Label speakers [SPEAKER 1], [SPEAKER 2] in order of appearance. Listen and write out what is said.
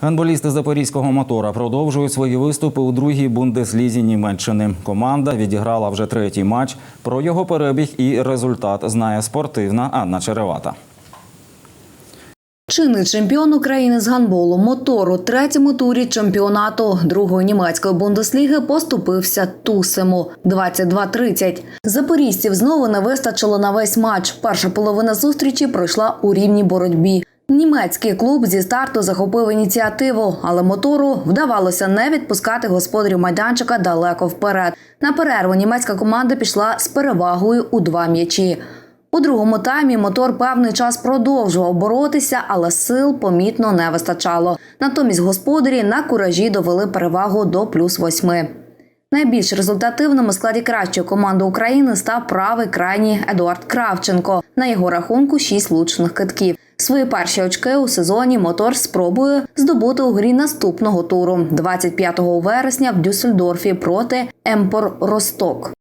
[SPEAKER 1] Гандболісти запорізького мотора продовжують свої виступи у другій бундеслізі Німеччини. Команда відіграла вже третій матч. Про його перебіг і результат знає спортивна Анна Черевата.
[SPEAKER 2] Чинний чемпіон України з гандболу мотор у третьому турі чемпіонату другої німецької бундесліги поступився Тусему 22-30. Запорізців знову не вистачило на весь матч. Перша половина зустрічі пройшла у рівній боротьбі. Німецький клуб зі старту захопив ініціативу, але мотору вдавалося не відпускати господарів майданчика далеко вперед. На перерву німецька команда пішла з перевагою у два м'ячі. У другому таймі мотор певний час продовжував боротися, але сил помітно не вистачало. Натомість господарі на куражі довели перевагу до плюс восьми. Найбільш результативним у складі кращої команди України став правий крайній Едуард Кравченко. На його рахунку шість лучних китків. Свої перші очки у сезоні мотор спробує здобути у грі наступного туру 25 вересня в Дюссельдорфі проти Емпор Росток.